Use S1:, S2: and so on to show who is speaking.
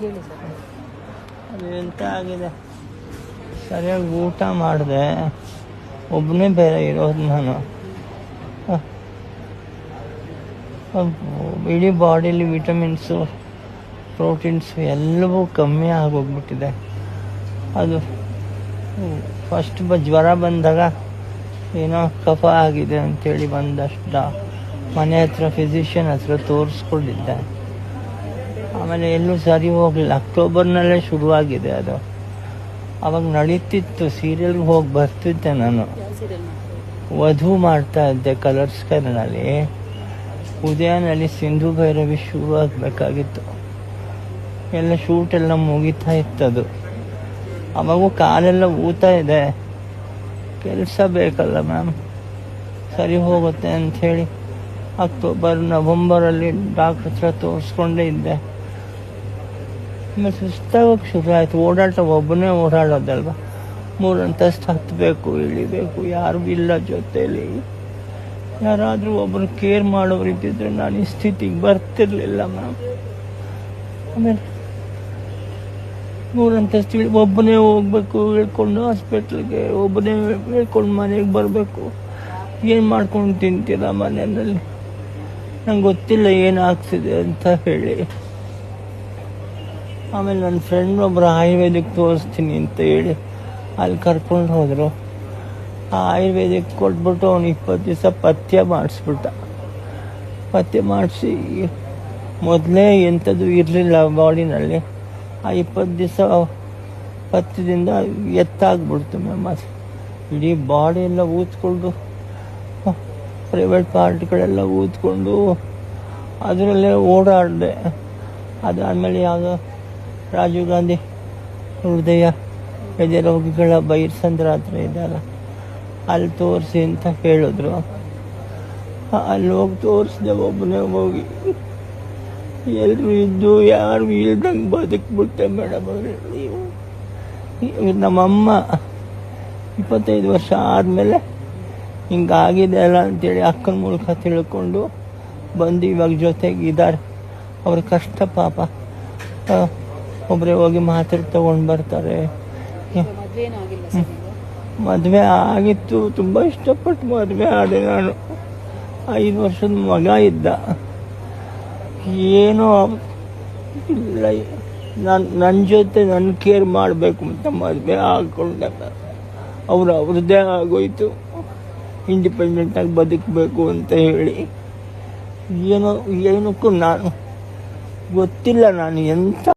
S1: ಹೇಳಿ ಸರ್
S2: ಎಂತ ಆಗಿದೆ? ಸರಿಯಾಗಿ ಊಟ ಮಾಡಿದೆ. ಒಬ್ಬನೇ ಬೇರೆ ಇರೋದು ನಾನು. ಇಡೀ ಬಾಡಿಲಿ ವಿಟಮಿನ್ಸು, ಪ್ರೋಟೀನ್ಸು ಎಲ್ಲವೂ ಕಮ್ಮಿ ಆಗೋಗ್ಬಿಟ್ಟಿದೆ. ಅದು, ಫಸ್ಟ್ ಬ, ಜ್ವರ ಬಂದಾಗ ಏನೋ ಕಫ ಆಗಿದೆ ಅಂತೇಳಿ ಬಂದಷ್ಟ ಮನೆ ಹತ್ರ ಫಿಸಿಷಿಯನ್ ಹತ್ರ ತೋರಿಸ್ಕೊಂಡಿದ್ದೆ ಆಮೇಲೆ ಎಲ್ಲೂ ಸರಿ ಹೋಗಲಿಲ್ಲ. ಅಕ್ಟೋಬರ್ನಲ್ಲೇ ಶುರುವಾಗಿದೆ ಅದು. ಅವಾಗ ನಡೀತಿತ್ತು. ಸೀರಿಯಲ್ಗೆ ಹೋಗಿ ಬರ್ತಿದ್ದೆ ನಾನು. ವಧು ಮಾಡ್ತಾ ಇದ್ದೆ ಕಲರ್ಸ್ ಕರ್ನಲ್ಲಿ ಉದಯನಲ್ಲಿ ಸಿಂಧು ಭೈರವಿ ಶುರು ಆಗಬೇಕಾಗಿತ್ತು. ಎಲ್ಲ ಶೂಟ್ ಎಲ್ಲ ಮುಗಿತಾ ಇತ್ತದು. ಅವಾಗೂ ಕಾಲೆಲ್ಲ ಊತ ಇದೆ. ಕೆಲಸ ಬೇಕಲ್ಲ ಮ್ಯಾಮ್ ಸರಿ ಹೋಗುತ್ತೆ ಅಂಥೇಳಿ ಅಕ್ಟೋಬರ್, ನವಂಬರಲ್ಲಿ ಡಾಕ್ಟ್ರ್ ಹತ್ರ ತೋರಿಸ್ಕೊಂಡೇ ಇದ್ದೆ. ಆಮೇಲೆ ಸುಸ್ತಾಗೋಕೆ ಶುರು ಆಯಿತು. ಓಡಾಟ ಒಬ್ಬನೇ ಓಡಾಡೋದಲ್ವ? ಮೂರು ಅಂತಸ್ತು ಹತ್ತಬೇಕು ಇಳಿಬೇಕು, ಯಾರು ಇಲ್ಲ ಜೊತೇಲಿ. ಯಾರಾದರೂ ಒಬ್ಬರು ಕೇರ್ ಮಾಡೋರು ಇದ್ದಿದ್ರೆ ನಾನು ಈ ಸ್ಥಿತಿಗೆ ಬರ್ತಿರ್ಲಿಲ್ಲ ಮ್ಯಾಮ್ ಆಮೇಲೆ ಮೂರಂತಸ್ತು ಒಬ್ಬನೇ ಹೋಗ್ಬೇಕು ಇಳ್ಕೊಂಡು ಹಾಸ್ಪಿಟ್ಲಿಗೆ ಒಬ್ಬನೇ ಹೇಳ್ಕೊಂಡು ಮನೆಗೆ ಬರಬೇಕು. ಏನು ಮಾಡ್ಕೊಂಡು ತಿಂತೀರ ಮನೆಯಲ್ಲಿ? ನಂಗೆ ಗೊತ್ತಿಲ್ಲ ಏನಾಗ್ತಿದೆ ಅಂತ ಹೇಳಿ. ಆಮೇಲೆ ನನ್ನ ಫ್ರೆಂಡ್ ಒಬ್ಬರು ಆಯುರ್ವೇದಿಕ್ ತೋರಿಸ್ತೀನಿ ಅಂತ ಹೇಳಿ ಅಲ್ಲಿ ಕರ್ಕೊಂಡು ಹೋದರು. ಆ ಆಯುರ್ವೇದಿಕ್ ಕೊಟ್ಬಿಟ್ಟು ಅವ್ನು ಇಪ್ಪತ್ತು ದಿವಸ ಪಥ್ಯ ಮಾಡಿಸ್ಬಿಟ್ಟ. ಪಥ್ಯ ಮಾಡಿಸಿ ಮೊದಲೇ ಎಂಥದ್ದು ಇರಲಿಲ್ಲ ಬಾಡಿನಲ್ಲಿ. ಆ ಇಪ್ಪತ್ತು ದಿವಸ ಪಥ್ಯದಿಂದ ಎತ್ತಾಗ್ಬಿಡ್ತು ಮ್ಯಾಮ್ ಅದು. ಇಡೀ ಬಾಡಿ ಎಲ್ಲ ಊದ್ಕೊಂಡು ಪ್ರೈವೇಟ್ ಪಾರ್ಟ್ಗಳೆಲ್ಲ ಊದ್ಕೊಂಡು, ಅದರಲ್ಲೇ ಓಡಾಡಿದೆ. ಅದಾದಮೇಲೆ ಯಾವುದೋ ರಾಜೀವ್ ಗಾಂಧಿ ಹೃದಯ ಹೃದಯ ರೋಗಿಗಳ ಬೈರ್ಸಂದ್ರ ಹತ್ರ ಇದ್ದಾರೆ. ಅಲ್ಲಿ ತೋರಿಸಿ ಅಂತ ಹೇಳಿದ್ರು. ಅಲ್ಲಿ ಹೋಗಿ ತೋರಿಸಿದೆ ಒಬ್ಬನೇ ಹೋಗಿ. ಎಲ್ಲರೂ ಇದ್ದು ಯಾರು ಇಲ್ದಂಗೆ ಬದುಕ್ಬಿಟ್ಟೆ ಮೇಡಮ್ ಅವ್ರೆ. ನೀವು ನಮ್ಮಮ್ಮ ಇಪ್ಪತ್ತೈದು ವರ್ಷ ಆದಮೇಲೆ ಹಿಂಗಾಗಿದೆ ಅಲ್ಲ ಅಂತೇಳಿ ಅಕ್ಕನ ಮೂಲಕ ತಿಳ್ಕೊಂಡು ಬಂದು ಇವಾಗ ಜೊತೆಗೆ ಇದ್ದಾರೆ ಅವ್ರ ಕಷ್ಟ ಪಾಪ. ಒಬ್ಬರೇ ಹೋಗಿ ಮಾತ್ರೆ ತಗೊಂಡು ಬರ್ತಾರೆ.
S1: ಮದುವೆ
S2: ಆಗಿತ್ತು. ತುಂಬ ಇಷ್ಟಪಟ್ಟು ಮದುವೆ ಆದೆ ನಾನು. ಐದು ವರ್ಷದ ಮಗ ಇದ್ದ. ಏನೋ ಇಲ್ಲ. ನನ್ನ ನನ್ನ ಜೊತೆ ನನ್ನ ಕೇರ್ ಮಾಡಬೇಕು ಅಂತ ಮದುವೆ ಹಾಕೊಂಡೆ ಅವ್ರು ಅವ್ರದ್ದೇ ಆಗೋಯ್ತು. ಇಂಡಿಪೆಂಡೆಂಟಾಗಿ ಬದುಕಬೇಕು ಅಂತ ಹೇಳಿ. ಏನೋ ಏನಕ್ಕೂ ನಾನು ಗೊತ್ತಿಲ್ಲ ನಾನು ಎಂಥ